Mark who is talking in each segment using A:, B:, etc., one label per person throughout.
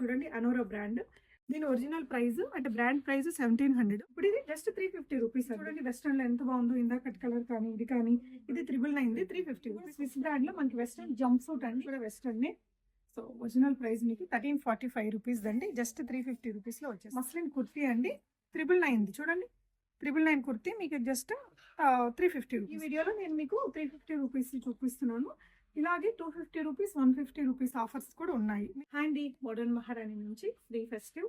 A: చూడండి అనోరా బ్రాండ్ దీని ఒరిజినల్ ప్రైస్ అంటే బ్రాండ్ ప్రైస్ సెవెంటీన్ హండ్రెడ్ ఇప్పుడు ఇది జస్ట్ త్రీ ఫిఫ్టీ రూపీస్ చూడండి వెస్టర్న్లో ఎంత బాగుందో ఇందా కట్ కలర్ కానీ ఇది కానీ. ఇది triple nine three fifty rupees Swiss బ్రాండ్లో మనకి వెస్టర్న్ జంప్ సూట్ అండి కూడా వెస్టర్న్ సో ఒరిజినల్ ప్రైస్ మీకు థర్టీన్ ఫార్టీ ఫైవ్ రూపీస్ అండి. జస్ట్ త్రీ ఫిఫ్టీ రూపీస్లో వచ్చేసి మస్లిన్ కుర్తీ అండి త్రిబుల్ నైన్ చూడండి త్రిబుల్ నైన్ కుర్తీ మీకు జస్ట్ త్రీ ఫిఫ్టీ ఈ వీడియోలో నేను మీకు త్రీ ఫిఫ్టీ రూపీస్ చూపిస్తున్నాను. ఇలాగే two fifty rupees one fifty rupees offers కూడా ఉన్నాయి. హ్యాండీ మోడర్న్ మహారాణి నుంచి ఫ్రీ ఫెస్టివ్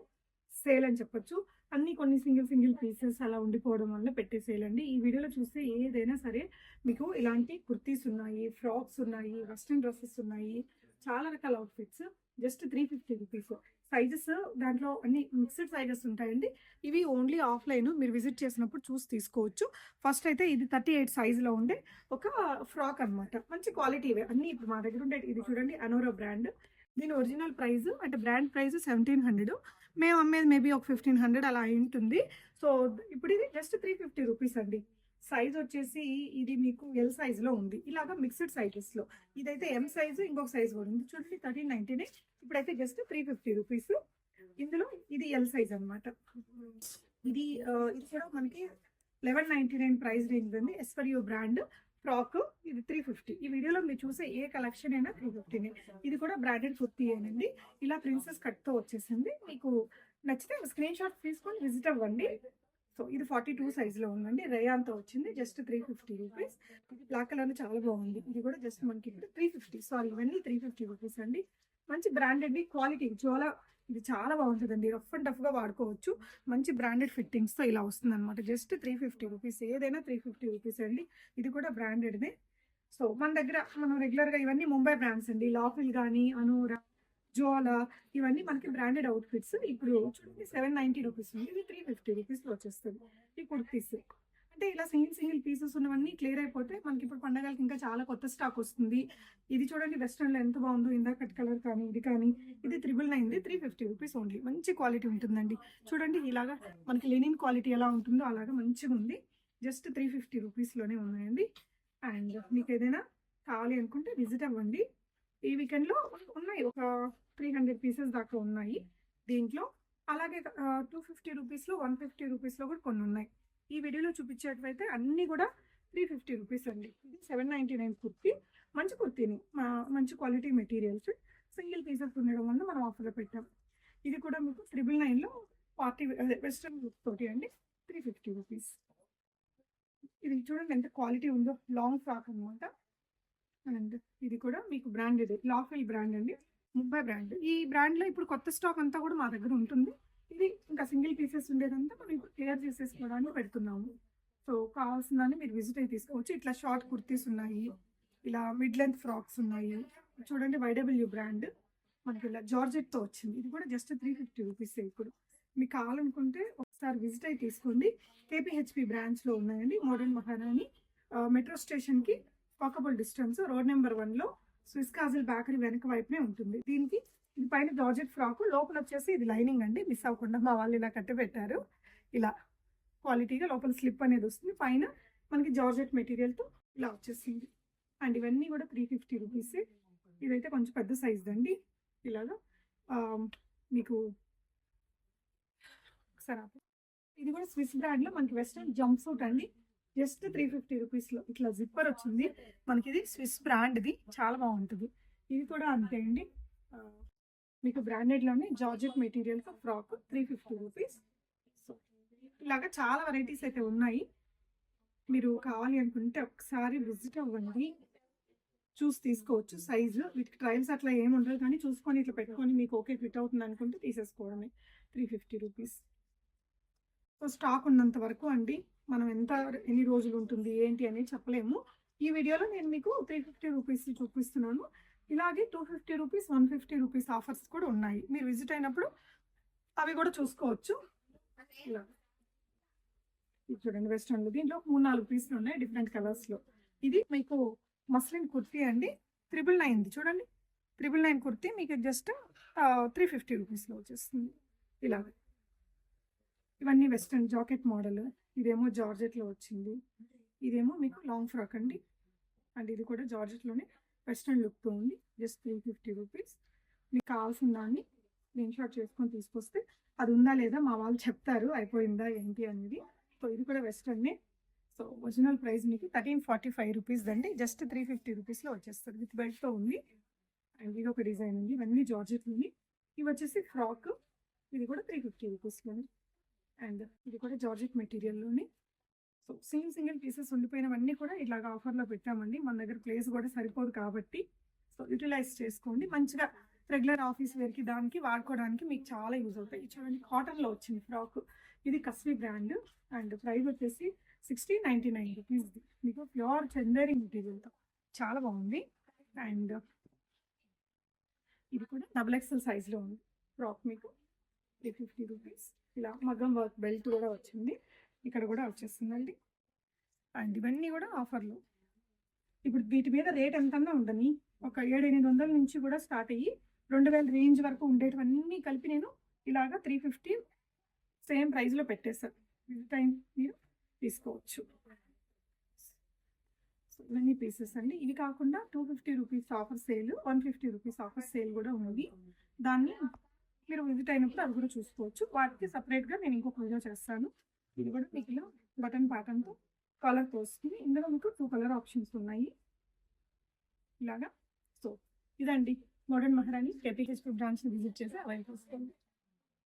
A: సేల్ అని చెప్పొచ్చు. అన్ని కొన్ని సింగిల్ సింగిల్ పీసెస్ అలా ఉండిపోవడం వల్ల పెట్టే సేల్ అండి. ఈ వీడియోలో చూస్తే ఏదైనా సరే మీకు ఇలాంటి కుర్తీస్ ఉన్నాయి ఫ్రాక్స్ ఉన్నాయి వెస్ట్రన్ డ్రెస్సెస్ ఉన్నాయి చాలా రకాల outfits just three fifty rupees sizes దాంట్లో అన్ని మిక్స్డ్ సైజెస్ ఉంటాయండి. ఇవి ఓన్లీ ఆఫ్లైన్ మీరు విజిట్ చేసినప్పుడు చూసి తీసుకోవచ్చు. ఫస్ట్ అయితే ఇది థర్టీ ఎయిట్ సైజులో ఉండే ఒక ఫ్రాక్ అన్నమాట. మంచి క్వాలిటీ అన్ని ఇప్పుడు మా దగ్గర ఉండే ఇది చూడండి అనోరా బ్రాండ్ దీని ఒరిజినల్ ప్రైస్ అంటే బ్రాండ్ ప్రైస్ సెవెంటీన్ హండ్రెడ్ మేము అమ్మేది మేబీ ఒక ఫిఫ్టీన్ హండ్రెడ్ అలా అయి ఉంటుంది. సో ఇప్పుడు ఇది జస్ట్ త్రీ ఫిఫ్టీ రూపీస్ అండి. సైజ్ వచ్చేసి ఇది మీకు ఎల్ సైజులో ఉంది. ఇలాగా మిక్స్డ్ సైజెస్లో ఇదైతే ఎం సైజు ఇంకొక సైజ్ కూడా ఉంది. చూడండి థర్టీన్ నైన్టీనే ఇప్పుడైతే జస్ట్ త్రీ ఫిఫ్టీ రూపీస్ ఇందులో ఇది ఎల్ సైజ్ అనమాట ఇది ఇది కూడా మనకి eleven ninety nine price range ఉంది. S for U brand frock ఇది త్రీ ఫిఫ్టీ ఈ వీడియోలో మీరు చూసే ఏ కలెక్షన్ అయినా త్రీ ఫిఫ్టీనే ఇది కూడా బ్రాండెడ్ కుర్తీ ఏనండి ఇలా ప్రిన్సెస్ కట్తో వచ్చేసింది. మీకు నచ్చితే స్క్రీన్ షాట్ తీసుకొని విజిట్ అవ్వండి. సో ఇది ఫార్టీ టూ సైజ్లో ఉందండి. రేయాన్తో వచ్చింది. Just three fifty rupees black colour చాలా బాగుంది. ఇది కూడా జస్ట్ మనకి త్రీ ఫిఫ్టీ సారీ ఇవన్నీ త్రీ ఫిఫ్టీ రూపీస్ అండి. మంచి బ్రాండెడ్ క్వాలిటీ చాలా ఇది చాలా బాగుంటుందండి. రఫ్ అండ్ టఫ్గా వాడుకోవచ్చు. మంచి బ్రాండెడ్ ఫిట్టింగ్స్తో ఇలా వస్తుంది అనమాట జస్ట్ త్రీ ఫిఫ్టీ రూపీస్ ఏదైనా త్రీ ఫిఫ్టీ రూపీస్ అండి. ఇది కూడా బ్రాండెడ్దే సో మన దగ్గర మనం రెగ్యులర్గా ఇవన్నీ ముంబై బ్రాండ్స్ అండి. లాఫిల్ కానీ అనూరా జోలా ఇవన్నీ మనకి బ్రాండెడ్ అవుట్ఫిట్స్ ఇప్పుడు చూడండి సెవెన్ నైంటీ రూపీస్ ఉంది. ఇది త్రీ ఫిఫ్టీ రూపీస్లో వచ్చేస్తుంది. ఈ కుర్తీస్. అంటే ఇలా సింగిల్ సింగిల్ పీసెస్ ఉన్నవన్నీ క్లియర్ అయిపోతే మనకి ఇప్పుడు పండగలకి ఇంకా చాలా కొత్త స్టాక్ వస్తుంది. ఇది చూడండి వెస్ట్రన్లో ఎంత బాగుందో ఇందా కట్ కలర్ కానీ ఇది కానీ. ఇది త్రిబుల్ నైన్ది త్రీ ఫిఫ్టీ రూపీస్ ఓన్లీ మంచి క్వాలిటీ ఉంటుందండి. చూడండి ఇలాగా మనకి లెనిన్ క్వాలిటీ ఎలా ఉంటుందో అలాగా మంచిగా ఉంది. జస్ట్ త్రీ ఫిఫ్టీ రూపీస్లోనే ఉన్నాయండి. అండ్ మీకు ఏదైనా కావాలి అనుకుంటే విజిట్ అవ్వండి. ఈ వీకెండ్లో ఉన్నాయి. ఒక త్రీ హండ్రెడ్ పీసెస్ దాకా ఉన్నాయి దీంట్లో. అలాగే టూ ఫిఫ్టీ రూపీస్లో వన్ ఫిఫ్టీ రూపీస్లో కూడా కొన్ని ఉన్నాయి. ఈ వీడియోలో చూపించేటైతే అన్నీ కూడా త్రీ ఫిఫ్టీ రూపీస్ అండి. ఇది సెవెన్ నైంటీ నైన్ కుర్తీ. మంచి కుర్తీని మా- మంచి క్వాలిటీ మెటీరియల్స్ సింగిల్ పీసెస్ ఉండడం వల్ల మనం ఆఫర్లో పెట్టాం. ఇది కూడా మీకు త్రిబుల్ నైన్లో పార్టీ వెస్ట్రన్ తోటి అండి త్రీ ఫిఫ్టీ రూపీస్ ఇది చూడండి ఎంత క్వాలిటీ ఉందో లాంగ్ ఫ్రాక్ అనమాట అండ్ ఇది కూడా మీకు బ్రాండ్ ఇది లాఫిల్ బ్రాండ్ అండి ముంబై బ్రాండ్ ఈ బ్రాండ్లో ఇప్పుడు కొత్త స్టాక్ అంతా కూడా మా దగ్గర ఉంటుంది. ఇది ఇంకా సింగిల్ పీసెస్ ఉండేదంతా మనం ఇప్పుడు క్లియర్ చేసేసుకోవడానికి పెడుతున్నాము. సో కావాల్సిందని మీరు విజిట్ అయి తీసుకోవచ్చు. ఇట్లా షార్ట్ కుర్తీస్ ఉన్నాయి. ఇలా మిడ్ లెంత్ ఫ్రాక్స్ ఉన్నాయి. చూడండి వైడబ్ల్యూ బ్రాండ్ మనకి ఇలా జార్జెట్తో వచ్చింది. ఇది కూడా జస్ట్ త్రీ ఫిఫ్టీ రూపీస్ ఇప్పుడు. మీకు కావాలనుకుంటే ఒకసారి విజిట్ అయి తీసుకోండి. కేపీహెచ్పి బ్రాంచ్లో ఉన్నాయండి. మోడర్న్ మహారాణి మెట్రో స్టేషన్కి వాకబుల్ డిస్టెన్స్ రోడ్ నెంబర్ వన్లో స్విస్ కాజిల్ బేకరీ వెనక వైపునే ఉంటుంది. దీనికి ఇది పైన జార్జెట్ ఫ్రాక్ లోపల వచ్చేసి ఇది లైనింగ్ అండి మిస్ అవ్వకుండా మా వాళ్ళు ఇలా కట్టి పెట్టారు. ఇలా క్వాలిటీగా లోపల స్లిప్ అనేది వస్తుంది. పైన మనకి జార్జెట్ మెటీరియల్తో ఇలా వచ్చేసింది. అండ్ ఇవన్నీ కూడా త్రీ ఫిఫ్టీ రూపీస్ ఇదైతే కొంచెం పెద్ద సైజ్ అండి. ఇలాగా మీకు ఒకసారి ఇది కూడా స్విస్ బ్రాండ్లో మనకి వెస్ట్రన్ జంప్ సూట్ అండి. జస్ట్ త్రీ ఫిఫ్టీ రూపీస్లో ఇట్లా జిప్పర్ వచ్చింది. మనకి ఇది స్విస్ బ్రాండ్ది చాలా బాగుంటుంది. ఇది కూడా అంతే అండి. మీకు బ్రాండెడ్లోనే georgette మెటీరియల్తో frock three fifty rupees so ఇలాగా చాలా వెరైటీస్ అయితే ఉన్నాయి. మీరు కావాలి అనుకుంటే ఒకసారి విజిట్ అవ్వండి. చూసి తీసుకోవచ్చు. సైజు వీటికి ట్రయల్స్ అట్లా ఏమి ఉండదు కానీ చూసుకొని ఇట్లా పెట్టుకొని మీకు ఓకే ఫిట్ అవుతుంది అనుకుంటే తీసేసుకోవడమే. Three fifty rupees so stock ఉన్నంత వరకు అండి. మనం ఎంత ఎన్ని రోజులు ఉంటుంది ఏంటి అనేది చెప్పలేము. ఈ వీడియోలో నేను మీకు త్రీ ఫిఫ్టీ రూపీస్ చూపిస్తున్నాను. ఇలాగే two fifty rupees one fifty rupees offers కూడా ఉన్నాయి. మీరు విజిట్ అయినప్పుడు అవి కూడా చూసుకోవచ్చు. ఇలా ఇది చూడండి వెస్ట్రన్ దీంట్లో మూడు నాలుగు పీసులు ఉన్నాయి డిఫరెంట్ కలర్స్లో ఇది మీకు మస్లిన్ కుర్తీ అండి. త్రిబుల్ నైన్ది చూడండి. త్రిబుల్ నైన్ కుర్తీ మీకు జస్ట్ త్రీ ఫిఫ్టీ రూపీస్లో వచ్చేస్తుంది. ఇలాగ. ఇవన్నీ వెస్ట్రన్ జాకెట్ మోడల్. ఇదేమో జార్జెట్లో వచ్చింది. ఇదేమో మీకు లాంగ్ ఫ్రాక్ అండి. అండ్ ఇది కూడా జార్జెట్లోనే వెస్ట్రన్ లుక్తో ఉంది. జస్ట్ త్రీ ఫిఫ్టీ రూపీస్ మీకు కావాల్సిన దాన్ని స్క్రీన్ షాట్ చేసుకొని తీసుకొస్తే అది ఉందా లేదా మా వాళ్ళు చెప్తారు అయిపోయిందా ఏంటి అనేది. సో ఇది కూడా వెస్ట్రన్నే సో ఒరిజినల్ ప్రైస్ మీకు థర్టీన్ ఫార్టీ ఫైవ్ రూపీస్ అండి జస్ట్ త్రీ ఫిఫ్టీ రూపీస్లో వచ్చేస్తుంది. విత్ బెల్ట్తో ఉంది. అండ్ ఇది ఒక డిజైన్ ఉంది. ఇవన్నీ జార్జెట్ ఉంది ఇవి వచ్చేసి ఫ్రాక్ ఇది కూడా త్రీ ఫిఫ్టీ రూపీస్ అండ్ ఇది కూడా జార్జెట్ మెటీరియల్లోని సో సేమ్ సింగిల్ పీసెస్ ఉండిపోయినవన్నీ కూడా ఇలాగ ఆఫర్లో పెట్టామండి. మన దగ్గర ప్లేస్ కూడా సరిపోదు కాబట్టి. సో యూటిలైజ్ చేసుకోండి. మంచిగా రెగ్యులర్ ఆఫీస్ వేర్కి దానికి వాడుకోవడానికి మీకు చాలా యూజ్ అవుతాయి. చూడండి కాటన్లో వచ్చింది ఫ్రాక్ ఇది కస్మీ బ్రాండ్ అండ్ ప్రైస్ వచ్చేసి సిక్స్టీ నైంటీ నైన్ రూపీస్ది మీకు ప్యూర్ చందేరి మెటీరియల్తో చాలా బాగుంది. అండ్ ఇది కూడా డబుల్ ఎక్స్ఎల్ సైజ్లో ఉంది. ఫ్రాక్ మీకు త్రీ ఫిఫ్టీ రూపీస్ ఇలా మగ్గం వర్క్ బెల్ట్ కూడా వచ్చింది. ఇక్కడ కూడా వచ్చేస్తుందండి. అండ్ ఇవన్నీ కూడా ఆఫర్లు. ఇప్పుడు వీటి మీద రేట్ ఎంతన్నా ఉండని ఒక ఏడు ఎనిమిది వందల నుంచి కూడా స్టార్ట్ అయ్యి రెండు వేల రేంజ్ వరకు ఉండేటివన్నీ కలిపి నేను ఇలాగా త్రీ ఫిఫ్టీ సేమ్ ప్రైస్లో పెట్టేస్తాను ఇది టైం మీరు తీసుకోవచ్చు. సో ఇవన్నీ పీసెస్ అండి. ఇవి కాకుండా two fifty rupees offer sale one fifty rupees offer sale కూడా ఉంది. దాన్ని మీరు విజిట్ అయినప్పుడు అది కూడా చూసుకోవచ్చు. వాటికి సపరేట్గా నేను ఇంకొక వీడియో చేస్తాను. ఇది కూడా మీకు ఇలా బటన్ ప్యాటర్న్తో కలర్తో వస్తుంది ఇందులో మీకు టూ కలర్ ఆప్షన్స్ ఉన్నాయి. ఇలాగా. సో ఇదండి మోడర్న్ మహారాణి. కేపీహెచ్పి బ్రాంచ్ని విజిట్ చేసి అవైల్ చేసుకోండి